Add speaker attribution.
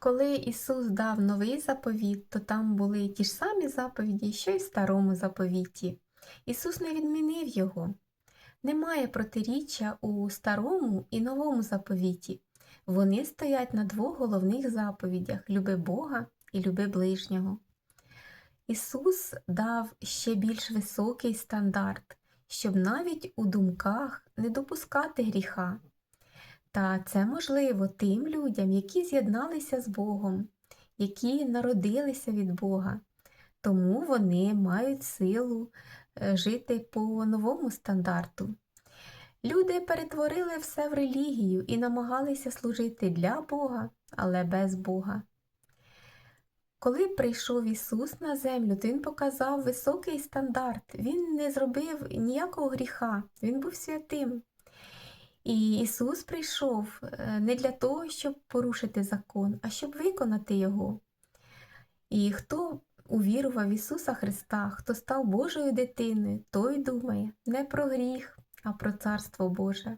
Speaker 1: Коли Ісус дав новий заповіт, то там були ті ж самі заповіді, що й в старому заповіті. Ісус не відмінив його. Немає протиріччя у старому і новому заповіті. Вони стоять на двох головних заповідях люби Бога і люби ближнього. Ісус дав ще більш високий стандарт, щоб навіть у думках не допускати гріха. Та це можливо тим людям, які з'єдналися з Богом, які народилися від Бога. Тому вони мають силу е, жити по новому стандарту. Люди перетворили все в релігію і намагалися служити для Бога, але без Бога. Коли прийшов Ісус на землю, то Він показав високий стандарт. Він не зробив ніякого гріха, Він був святим. І Ісус прийшов е, не для того, щоб порушити закон, а щоб виконати його. І хто увірував в Ісуса Христа, хто став Божою дитиною, той думає не про гріх, а про Царство Боже.